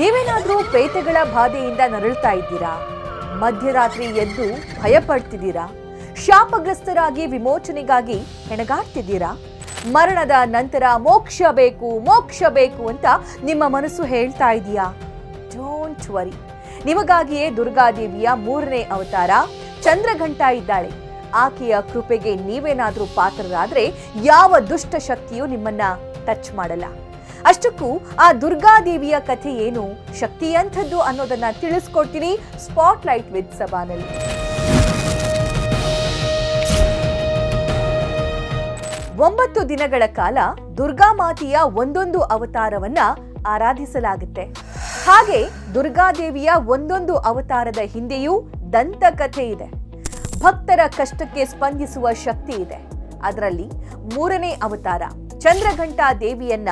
ನೀವೇನಾದ್ರೂ ಪೇತೆಗಳ ಬಾಧೆಯಿಂದ ನರಳ್ತಾ ಇದ್ದೀರಾ? ಮಧ್ಯರಾತ್ರಿ ಎದ್ದು ಭಯಪಡ್ತಿದ್ದೀರಾ? ಶಾಪಗ್ರಸ್ತರಾಗಿ ವಿಮೋಚನೆಗಾಗಿ ಹೆಣಗಾಡ್ತಿದ್ದೀರಾ? ಮರಣದ ನಂತರ ಮೋಕ್ಷ ಬೇಕು ಮೋಕ್ಷ ಬೇಕು ಅಂತ ನಿಮ್ಮ ಮನಸ್ಸು ಹೇಳ್ತಾ ಇದೆಯಾ? ಡೋಂಟ್ ವರಿ ನಿಮಗಾಗಿಯೇ ದುರ್ಗಾದೇವಿಯ ಮೂರನೇ ಅವತಾರ ಚಂದ್ರಘಂಟ ಇದ್ದಾಳೆ. ಆಕೆಯ ಕೃಪೆಗೆ ನೀವೇನಾದರೂ ಪಾತ್ರರಾದರೆ ಯಾವ ದುಷ್ಟ ಶಕ್ತಿಯೂ ನಿಮ್ಮನ್ನ ಟಚ್ ಮಾಡಲ್ಲ. ಅಷ್ಟಕ್ಕೂ ಆ ದುರ್ಗಾದೇವಿಯ ಕಥೆ ಏನು, ಶಕ್ತಿ ಎಂಥದ್ದು ಅನ್ನೋದನ್ನ ತಿಳಿಸ್ಕೊಡ್ತೀನಿ ಸ್ಪಾಟ್ ಲೈಟ್ ವಿತ್ ಸಭಾನಲ್ಲಿ ಒಂಬತ್ತು ದಿನಗಳ ಕಾಲ ದುರ್ಗಾಮಾತೆಯ ಒಂದೊಂದು ಅವತಾರವನ್ನ ಆರಾಧಿಸಲಾಗುತ್ತೆ. ಹಾಗೆ ದುರ್ಗಾದೇವಿಯ ಒಂದೊಂದು ಅವತಾರದ ಹಿಂದೆಯೂ ದಂತಕಥೆ ಇದೆ. ಭಕ್ತರ ಕಷ್ಟಕ್ಕೆ ಸ್ಪಂದಿಸುವ ಶಕ್ತಿ ಇದೆ. ಅದರಲ್ಲಿ ಮೂರನೇ ಅವತಾರ ಚಂದ್ರಘಂಟಾ ದೇವಿಯನ್ನ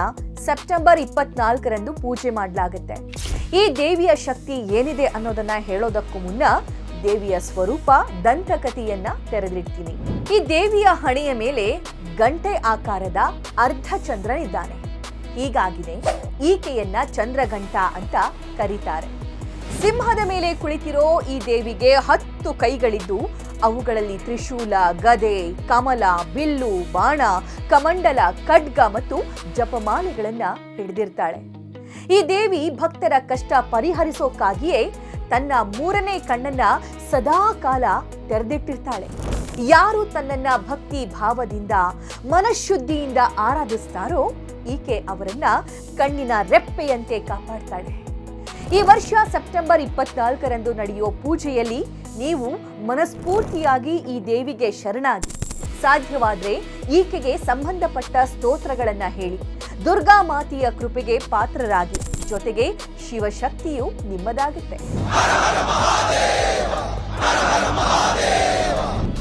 ಸೆಪ್ಟೆಂಬರ್ ಇಪ್ಪತ್ನಾಲ್ಕರಂದು ಪೂಜೆ ಮಾಡಲಾಗುತ್ತೆ. ಈ ದೇವಿಯ ಶಕ್ತಿ ಏನಿದೆ ಅನ್ನೋದನ್ನ ಹೇಳೋದಕ್ಕೂ ಮುನ್ನ ದೇವಿಯ ಸ್ವರೂಪ ದಂತಕಥೆಯನ್ನ ತೆರೆದಿಡ್ತೀನಿ. ಈ ದೇವಿಯ ಹಣೆಯ ಮೇಲೆ ಗಂಟೆ ಆಕಾರದ ಅರ್ಧ ಚಂದ್ರನಿದ್ದಾನೆ ಹೀಗಾಗಿದೆ ಈಕೆಯನ್ನ ಚಂದ್ರಗಂಟ ಅಂತ ಕರೀತಾರೆ. ಸಿಂಹದ ಮೇಲೆ ಕುಳಿತಿರೋ ಈ ದೇವಿಗೆ ಹತ್ತು ಕೈಗಳಿದ್ದು ಅವುಗಳಲ್ಲಿ ತ್ರಿಶೂಲ, ಗದೆ, ಕಮಲ, ಬಿಲ್ಲು, ಬಾಣ, ಕಮಂಡಲ, ಖಡ್ಗ ಮತ್ತು ಜಪಮಾಲೆಗಳನ್ನ ಹಿಡಿದಿರ್ತಾಳೆ. ಈ ದೇವಿ ಭಕ್ತರ ಕಷ್ಟ ಪರಿಹರಿಸೋಕ್ಕಾಗಿಯೇ ತನ್ನ ಮೂರನೇ ಕಣ್ಣನ್ನ ಸದಾ ಕಾಲ ತೆರೆದಿಟ್ಟಿರ್ತಾಳೆ. ಯಾರು ತನ್ನನ್ನ ಭಕ್ತಿ ಭಾವದಿಂದ, ಮನಃಶುದ್ಧಿಯಿಂದ ಆರಾಧಿಸ್ತಾರೋ ಈಕೆ ಅವರನ್ನ ಕಣ್ಣಿನ ರೆಪ್ಪೆಯಂತೆ ಕಾಪಾಡ್ತಾಳೆ. ಈ ವರ್ಷ ಸೆಪ್ಟೆಂಬರ್ ಇಪ್ಪತ್ನಾಲ್ಕರಂದು ನಡೆಯುವ ಪೂಜೆಯಲ್ಲಿ ನೀವು ಮನಸ್ಫೂರ್ತಿಯಾಗಿ ಈ ದೇವಿಗೆ ಶರಣಾಗಿ. ಸಾಧ್ಯವಾದರೆ ಈಕೆಗೆ ಸಂಬಂಧಪಟ್ಟ ಸ್ತೋತ್ರಗಳನ್ನು ಹೇಳಿ. ದುರ್ಗಾ ಮಾತೆಯ ಕೃಪೆಗೆ ಪಾತ್ರರಾಗಿ. ಜೊತೆಗೆ ಶಿವಶಕ್ತಿಯು ನಿಮ್ಮದಾಗುತ್ತೆ.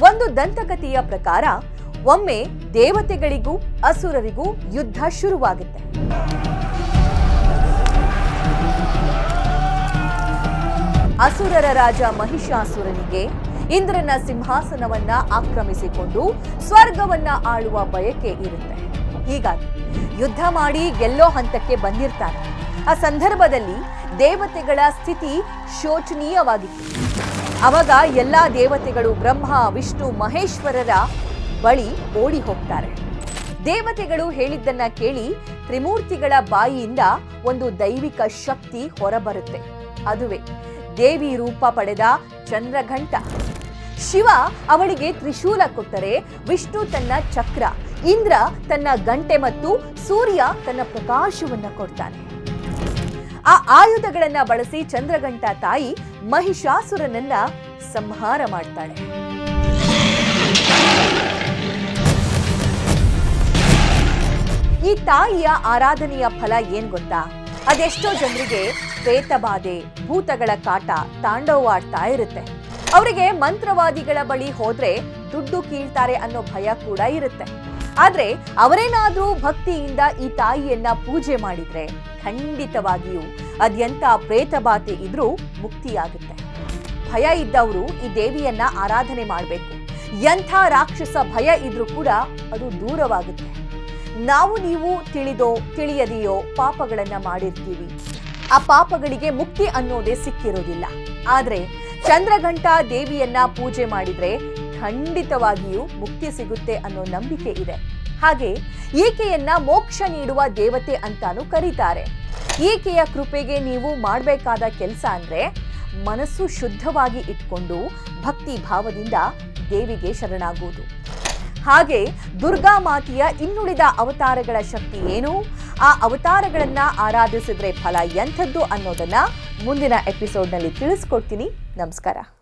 ಒಂದು ದಂತಕಥೆಯ ಪ್ರಕಾರ, ಒಮ್ಮೆ ದೇವತೆಗಳಿಗೂ ಅಸುರರಿಗೂ ಯುದ್ಧ ಶುರುವಾಗುತ್ತೆ. ಅಸುರರ ರಾಜ ಮಹಿಷಾಸುರನಿಗೆ ಇಂದ್ರನ ಸಿಂಹಾಸನವನ್ನ ಆಕ್ರಮಿಸಿಕೊಂಡು ಸ್ವರ್ಗವನ್ನ ಆಳುವ ಬಯಕೆ ಇರುತ್ತೆ. ಹೀಗಾಗಿ ಯುದ್ಧ ಮಾಡಿ ಗೆಲ್ಲೋ ಹಂತಕ್ಕೆ ಬಂದಿರ್ತಾರೆ. ಆ ಸಂದರ್ಭದಲ್ಲಿ ದೇವತೆಗಳ ಸ್ಥಿತಿ ಶೋಚನೀಯವಾಗಿತ್ತು. ಅವಾಗ ಎಲ್ಲ ದೇವತೆಗಳು ಬ್ರಹ್ಮ, ವಿಷ್ಣು, ಮಹೇಶ್ವರರ ಬಳಿ ಓಡಿ ಹೋಗ್ತಾರೆ. ದೇವತೆಗಳು ಹೇಳಿದ್ದನ್ನ ಕೇಳಿ ತ್ರಿಮೂರ್ತಿಗಳ ಬಾಯಿಯಿಂದ ಒಂದು ದೈವಿಕ ಶಕ್ತಿ ಹೊರಬರುತ್ತೆ. ಅದುವೇ ದೇವಿ ರೂಪ ಪಡೆದ ಚಂದ್ರಘಂಟ. ಶಿವ ಅವಳಿಗೆ ತ್ರಿಶೂಲ ಕೊಟ್ಟರೆ ವಿಷ್ಣು ತನ್ನ ಚಕ್ರ, ಇಂದ್ರ ತನ್ನ ಗಂಟೆ ಮತ್ತು ಸೂರ್ಯ ತನ್ನ ಪ್ರಕಾಶವನ್ನ ಕೊಡ್ತಾನೆ. ಆ ಆಯುಧಗಳನ್ನ ಬಳಸಿ ಚಂದ್ರಘಂಟ ತಾಯಿ ಮಹಿಷಾಸುರನನ್ನ ಸಂಹಾರ ಮಾಡ್ತಾಳೆ. ಈ ತಾಯಿಯ ಆರಾಧನೆಯ ಫಲ ಏನ್ ಗೊತ್ತಾ? ಅದೆಷ್ಟೋ ಜನರಿಗೆ ಪ್ರೇತಬಾಧೆ ಭೂತಗಳ ಕಾಟ ತಾಂಡವವಾಡ್ತಾ ಇರುತ್ತೆ. ಅವರಿಗೆ ಮಂತ್ರವಾದಿಗಳ ಬಳಿ ಹೋದ್ರೆ ದುಡ್ಡು ಕೀಳ್ತಾರೆ ಅನ್ನೋ ಭಯ ಕೂಡ ಇರುತ್ತೆ. ಆದ್ರೆ ಅವರೇನಾದ್ರೂ ಭಕ್ತಿಯಿಂದ ಈ ತಾಯಿಯನ್ನ ಪೂಜೆ ಮಾಡಿದ್ರೆ ಖಂಡಿತವಾಗಿಯೂ ಅದೆಂತ ಪ್ರೇತಬಾಧೆ ಇದ್ರೂ ಮುಕ್ತಿಯಾಗುತ್ತೆ. ಭಯ ಇದ್ದವರು ಈ ದೇವಿಯನ್ನ ಆರಾಧನೆ ಮಾಡಬೇಕು. ಎಂಥ ರಾಕ್ಷಸ ಭಯ ಇದ್ರೂ ಕೂಡ ಅದು ದೂರವಾಗುತ್ತೆ. ನಾವು ನೀವು ತಿಳಿದೋ, ತಿಳಿಯದೆಯೋ ಪಾಪಗಳನ್ನ ಮಾಡಿರ್ತೀವಿ. ಆ ಪಾಪಗಳಿಗೆ ಮುಕ್ತಿ ಅನ್ನೋದೇ ಸಿಕ್ಕಿರೋದಿಲ್ಲ. ಆದ್ರೆ ಚಂದ್ರಘಂಟ ದೇವಿಯನ್ನ ಪೂಜೆ ಮಾಡಿದ್ರೆ ಖಂಡಿತವಾಗಿಯೂ ಮುಕ್ತಿ ಸಿಗುತ್ತೆ ಅನ್ನೋ ನಂಬಿಕೆ ಇದೆ. ಹಾಗೆ ಈಕೆಯನ್ನ ಮೋಕ್ಷ ನೀಡುವ ದೇವತೆ ಅಂತಾನು ಕರೀತಾರೆ. ಈಕೆಯ ಕೃಪೆಗೆ ನೀವು ಮಾಡಬೇಕಾದ ಕೆಲಸ ಅಂದ್ರೆ ಮನಸ್ಸು ಶುದ್ಧವಾಗಿ ಇಟ್ಕೊಂಡು ಭಕ್ತಿ ಭಾವದಿಂದ ದೇವಿಗೆ ಶರಣಾಗುವುದು. ಹಾಗೆ ದುರ್ಗಾ ಮಾತೆಯ ಇನ್ನುಳಿದ ಅವತಾರಗಳ ಶಕ್ತಿ ಏನು? ಆ ಅವತಾರಗಳನ್ನ ಆರಾಧಿಸಿದ್ರೆ ಫಲ ಎಂಥದ್ದು ಅನ್ನೋದನ್ನ ಮುಂದಿನ ಎಪಿಸೋಡ್ನಲ್ಲಿ ತಿಳಿಸ್ಕೊಡ್ತೀನಿ. ನಮಸ್ಕಾರ.